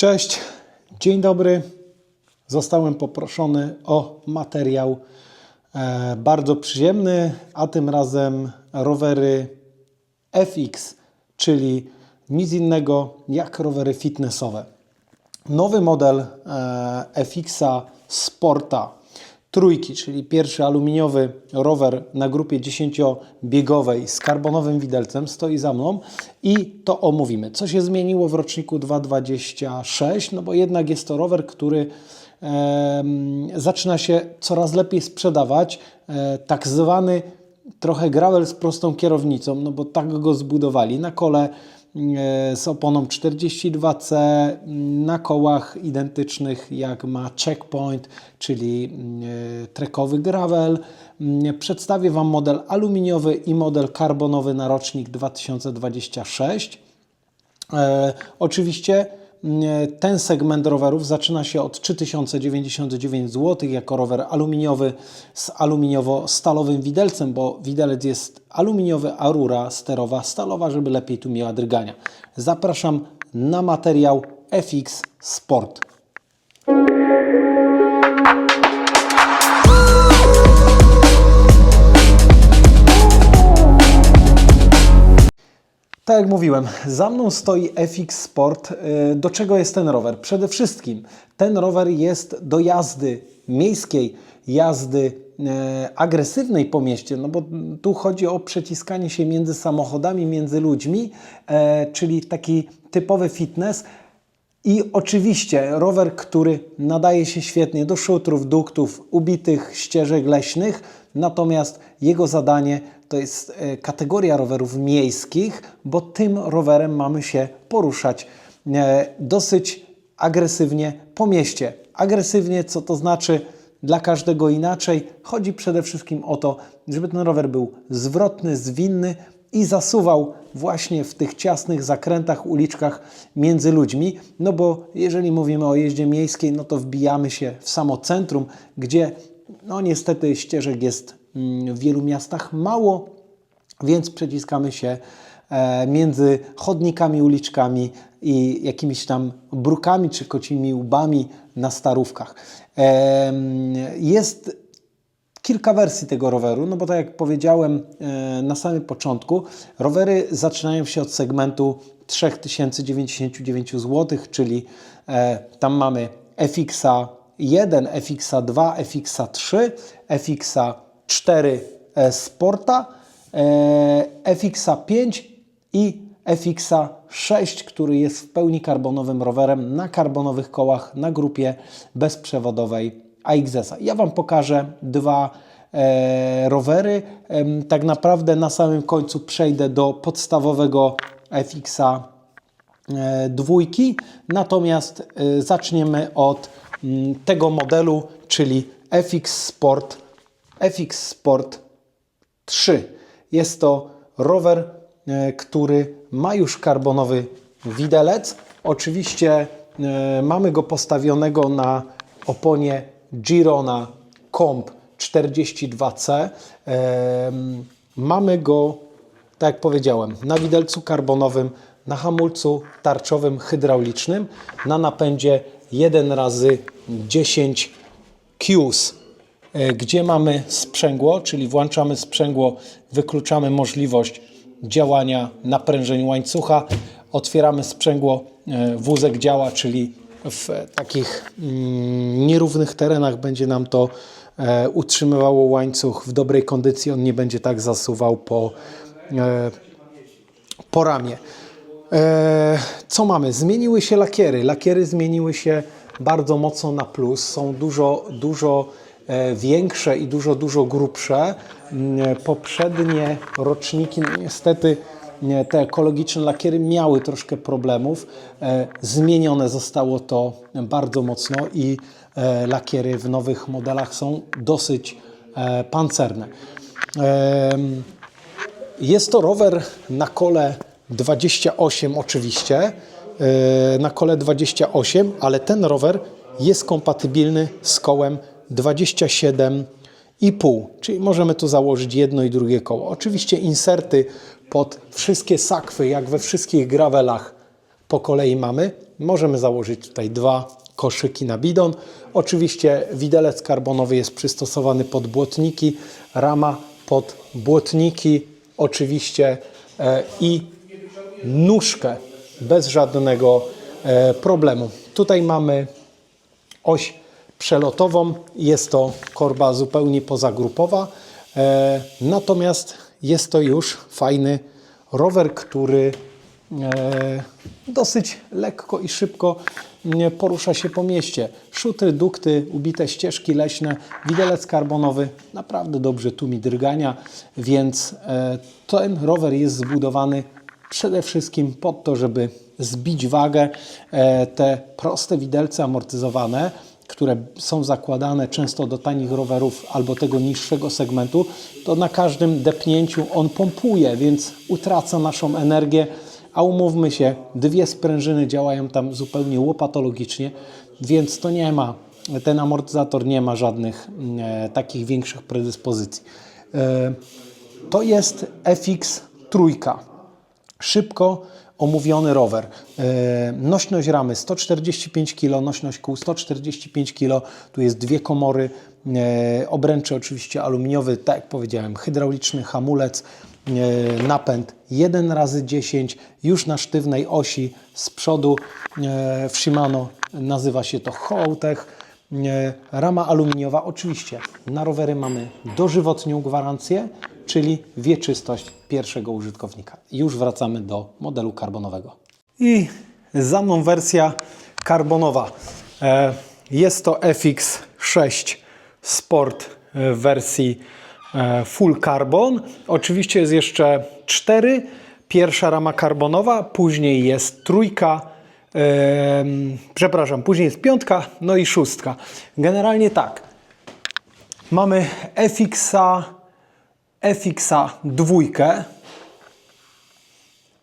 Cześć, dzień dobry. Zostałem poproszony o materiał e, bardzo przyjemny, a tym razem rowery FX, czyli nic innego jak rowery fitnessowe. Nowy model e, FX-a Sporta trójki, czyli pierwszy aluminiowy rower na grupie 10-biegowej z karbonowym widelcem stoi za mną i to omówimy. Co się zmieniło w roczniku 2.26? No bo jednak jest to rower, który em, zaczyna się coraz lepiej sprzedawać. E, tak zwany trochę gravel z prostą kierownicą, no bo tak go zbudowali. Na kole e, z oponą 42C, na kołach identycznych jak ma Checkpoint, czyli e, trekowy gravel. Mm, Przedstawię Wam model aluminiowy i model karbonowy na rocznik 2026. E, oczywiście mm, ten segment rowerów zaczyna się od 3099 zł jako rower aluminiowy z aluminiowo-stalowym widelcem, bo widelec jest aluminiowy, a rura sterowa stalowa, żeby lepiej tu miała drgania. Zapraszam na materiał FX Sport. Tak jak mówiłem, za mną stoi FX Sport. Y, Do czego jest ten rower? Przede wszystkim ten rower jest do jazdy miejskiej, jazdy e, agresywnej po mieście, no bo tu chodzi o przeciskanie się między samochodami, między ludźmi, e, czyli taki typowy fitness. I oczywiście rower, który nadaje się świetnie do szutrów, duktów, ubitych ścieżek leśnych, natomiast jego zadanie to jest e, kategoria rowerów miejskich, bo tym rowerem mamy się poruszać e, dosyć agresywnie po mieście. Agresywnie, co to znaczy dla każdego inaczej. Chodzi przede wszystkim o to, żeby ten rower był zwrotny, zwinny i zasuwał właśnie w tych ciasnych zakrętach, uliczkach między ludźmi. No bo jeżeli mówimy o jeździe miejskiej, no to wbijamy się w samo centrum, gdzie no niestety ścieżek jest w wielu miastach mało, więc przeciskamy się e, między chodnikami, uliczkami i jakimiś tam brukami czy kocimi łbami na starówkach. Em, Jest kilka wersji tego roweru, no bo tak jak powiedziałem e, na samym początku, rowery zaczynają się od segmentu 3099 zł, czyli e, tam mamy FX-a 1, FX-a 2, FX-a 3, FX-a 4 e, Sporta, e, FX-a 5 i FX-a 6, który jest w pełni karbonowym rowerem na karbonowych kołach na grupie bezprzewodowej AXS-a. Ja Wam pokażę dwa e, rowery. Em, tak naprawdę na samym końcu przejdę do podstawowego FX-a e, dwójki, natomiast e, zaczniemy od mm, tego modelu, czyli FX Sport, FX Sport 3. Jest to rower, e, który ma już karbonowy widelec. Oczywiście e, mamy go postawionego na oponie Girona Comp 42C. Em, Mamy go, tak jak powiedziałem, na widelcu karbonowym, na hamulcu tarczowym hydraulicznym, na napędzie 1 razy 10 Qs gdzie mamy sprzęgło, czyli włączamy sprzęgło, wykluczamy możliwość działania naprężeń łańcucha, otwieramy sprzęgło, e, wózek działa, czyli w takich mm, nierównych terenach będzie nam to e, utrzymywało łańcuch w dobrej kondycji, on nie będzie tak zasuwał po, e, po ramię. E, co mamy? Zmieniły się lakiery. Lakiery zmieniły się bardzo mocno na plus. Są dużo, dużo e, większe i dużo, dużo grubsze. Mm, Poprzednie roczniki, no niestety, nie, te ekologiczne lakiery miały troszkę problemów. E, Zmienione zostało to bardzo mocno i e, lakiery w nowych modelach są dosyć e, pancerne. Jest to rower na kole 28 oczywiście, e, na kole 28, ale ten rower jest kompatybilny z kołem 27,5, czyli możemy tu założyć jedno i drugie koło. Oczywiście inserty pod wszystkie sakwy, jak we wszystkich gravelach po kolei mamy. możemy założyć tutaj dwa koszyki na bidon. Oczywiście widelec karbonowy jest przystosowany pod błotniki, rama pod błotniki oczywiście e, i nóżkę bez żadnego e, problemu. Tutaj mamy oś przelotową, jest to korba zupełnie pozagrupowa, e, natomiast jest to już fajny rower, który e, dosyć lekko i szybko porusza się po mieście. Szutry, dukty, ubite ścieżki leśne, widelec karbonowy naprawdę dobrze tłumi drgania, więc e, ten rower jest zbudowany przede wszystkim po to, żeby zbić wagę. Te proste widelce amortyzowane, które są zakładane często do tanich rowerów albo tego niższego segmentu, to na każdym depnięciu on pompuje, więc utraca naszą energię. A umówmy się, dwie sprężyny działają tam zupełnie łopatologicznie, więc to nie ma, ten amortyzator nie ma żadnych e, takich większych predyspozycji. E, to jest FX trójka szybko omówiony rower. E, Nośność ramy 145 kg, nośność kół 145 kg. Tu jest dwie komory, e, obręcze oczywiście aluminiowy, tak jak powiedziałem, hydrauliczny hamulec, e, napęd 1 razy 10 już na sztywnej osi z przodu w Shimano nazywa się to Hołtech. Rama aluminiowa, oczywiście na rowery mamy dożywotnią gwarancję, czyli wieczystość pierwszego użytkownika. Już wracamy do modelu karbonowego. I za mną wersja karbonowa. E, Jest to FX6 Sport w wersji e, Full Carbon. Oczywiście jest jeszcze cztery. Pierwsza rama karbonowa, później jest trójka, em, przepraszam, później jest piątka, no i szóstka. Generalnie tak. Mamy FX-a, FX-a dwójkę,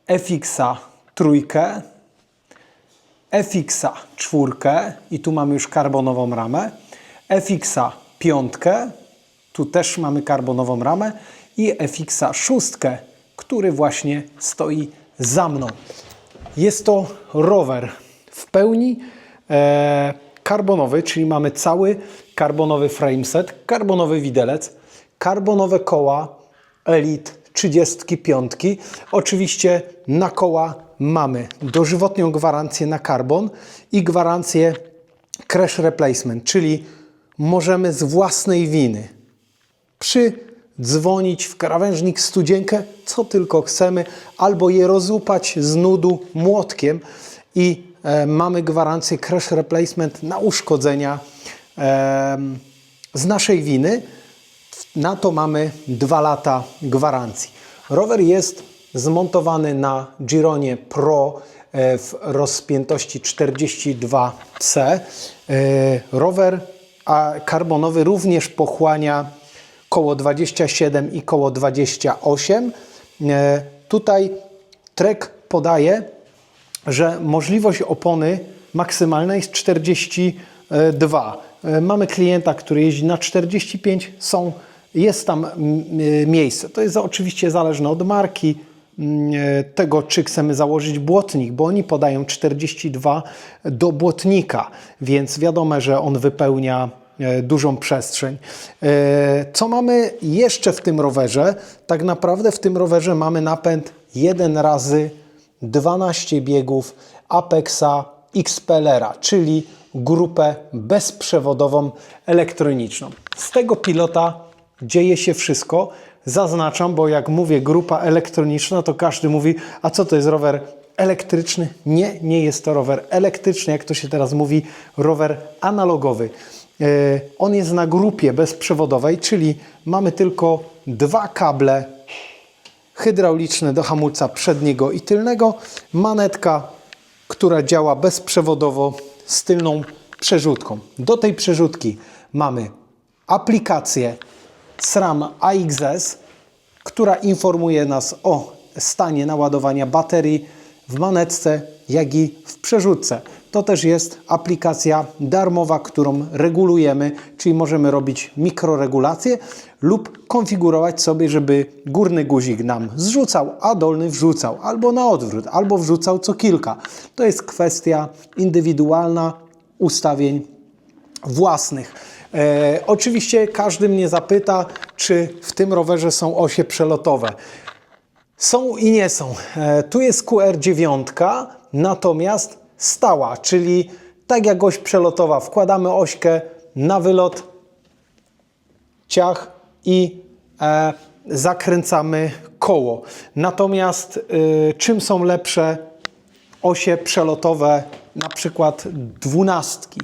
FX-a trójkę, FX-a czwórkę i tu mamy już karbonową ramę, FX-a piątkę, tu też mamy karbonową ramę i FX-a szóstkę, który właśnie stoi za mną. Jest to rower w pełni e, karbonowy, czyli mamy cały karbonowy frameset, karbonowy widelec, karbonowe koła Elite 35. Oczywiście na koła mamy dożywotnią gwarancję na karbon i gwarancję crash replacement, czyli możemy z własnej winy przydzwonić w krawężnik studzienkę, co tylko chcemy, albo je rozłupać z nudu młotkiem i e, mamy gwarancję crash replacement na uszkodzenia em, z naszej winy. Na to mamy 2 lata gwarancji. Rower jest zmontowany na Gironie Pro e, w rozpiętości 42C. E, Rower karbonowy również pochłania koło 27 i koło 28. E, Tutaj Trek podaje, że możliwość opony maksymalna jest 42. E, Mamy klienta, który jeździ na 45, są, jest tam mm, e, miejsce. To jest oczywiście zależne od marki, mm, e, tego, czy chcemy założyć błotnik, bo oni podają 42 do błotnika, więc wiadomo, że on wypełnia e, dużą przestrzeń. E, Co mamy jeszcze w tym rowerze? Tak naprawdę w tym rowerze mamy napęd 1 razy 12 biegów Apexa Xpellera, czyli grupę bezprzewodową elektroniczną. Z tego pilota dzieje się wszystko. Zaznaczam, bo jak mówię grupa elektroniczna, to każdy mówi, a co to jest rower elektryczny? Nie, nie jest to rower elektryczny, jak to się teraz mówi, rower analogowy. E, On jest na grupie bezprzewodowej, czyli mamy tylko dwa kable hydrauliczne do hamulca przedniego i tylnego, manetka, która działa bezprzewodowo z tylną przerzutką. Do tej przerzutki mamy aplikację SRAM AXS, która informuje nas o stanie naładowania baterii w manetce, jak i w przerzutce. to też jest aplikacja darmowa, którą regulujemy, czyli możemy robić mikroregulacje lub konfigurować sobie, żeby górny guzik nam zrzucał, a dolny wrzucał, albo na odwrót, albo wrzucał co kilka. To jest kwestia indywidualna ustawień własnych. E, oczywiście każdy mnie zapyta, czy w tym rowerze są osie przelotowe. Są i nie są. E, tu jest QR9, natomiast stała, czyli tak jak oś przelotowa, wkładamy ośkę na wylot, ciach i e, zakręcamy koło. Natomiast e, czym są lepsze osie przelotowe, na przykład dwunastki?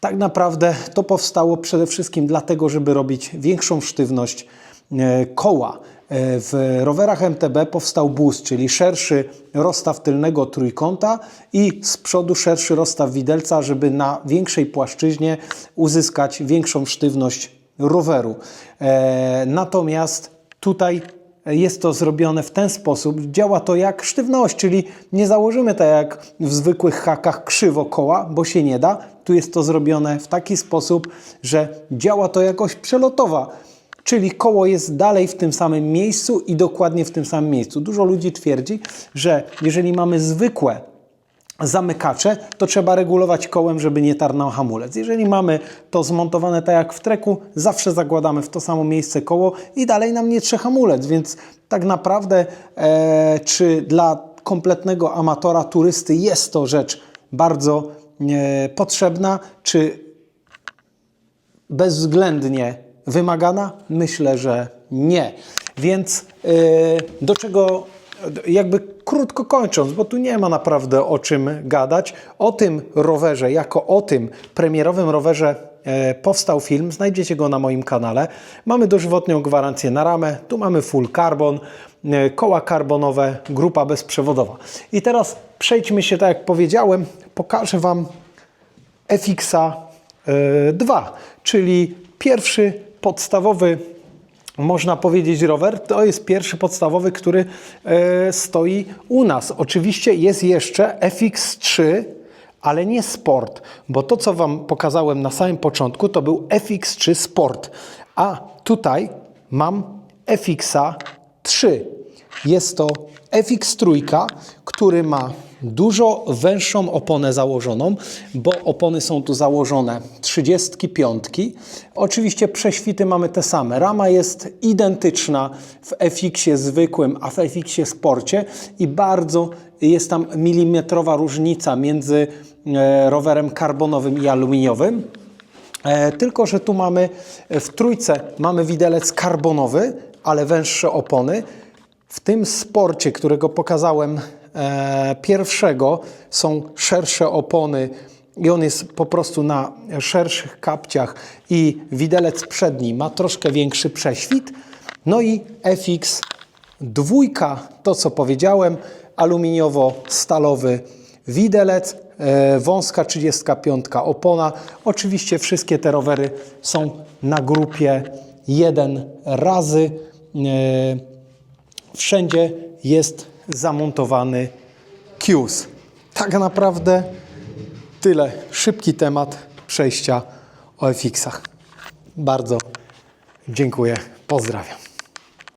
Tak naprawdę to powstało przede wszystkim dlatego, żeby robić większą sztywność e, koła. E, W rowerach MTB powstał boost, czyli szerszy rozstaw tylnego trójkąta i z przodu szerszy rozstaw widelca, żeby na większej płaszczyźnie uzyskać większą sztywność roweru. E, Natomiast tutaj jest to zrobione w ten sposób, działa to jak sztywność, czyli nie założymy tak jak w zwykłych hakach krzywo koła, bo się nie da. Tu jest to zrobione w taki sposób, że działa to jakoś przelotowa, czyli koło jest dalej w tym samym miejscu i dokładnie w tym samym miejscu. Dużo ludzi twierdzi, że jeżeli mamy zwykłe zamykacze, to trzeba regulować kołem, żeby nie tarnął hamulec. Jeżeli mamy to zmontowane tak jak w treku, zawsze zakładamy w to samo miejsce koło i dalej nam nie trze hamulec, więc tak naprawdę e, czy dla kompletnego amatora, turysty jest to rzecz bardzo e, potrzebna, czy bezwzględnie wymagana? Myślę, że nie. Więc yy, do czego, jakby krótko kończąc, bo tu nie ma naprawdę o czym gadać, o tym rowerze, jako o tym premierowym rowerze e, powstał film, znajdziecie go na moim kanale. Mamy dożywotnią gwarancję na ramę, tu mamy full carbon, e, koła karbonowe, grupa bezprzewodowa. I teraz przejdźmy się, tak jak powiedziałem, pokażę Wam FX-a 2, czyli pierwszy podstawowy, można powiedzieć, rower. To jest pierwszy podstawowy, który e, stoi u nas. Oczywiście jest jeszcze FX3, ale nie Sport, bo to, co Wam pokazałem na samym początku, to był FX3 Sport, a tutaj mam FX-a 3. Jest to FX trójka, który ma dużo węższą oponę założoną, bo opony są tu założone 35. Oczywiście prześwity mamy te same. Rama jest identyczna w FX-ie zwykłym, a w FX-ie sporcie i bardzo jest tam milimetrowa różnica między e, rowerem karbonowym i aluminiowym. E, tylko, że tu mamy w trójce mamy widelec karbonowy, ale węższe opony. W tym sporcie, którego pokazałem e, pierwszego, są szersze opony i on jest po prostu na szerszych kapciach i widelec przedni ma troszkę większy prześwit. No i FX dwójka, to co powiedziałem, aluminiowo-stalowy widelec, e, wąska 35 opona. Oczywiście wszystkie te rowery są na grupie 1 razy. E, wszędzie jest zamontowany Qs. Tak naprawdę tyle. Szybki temat przejścia o FX-ach. Bardzo dziękuję. Pozdrawiam.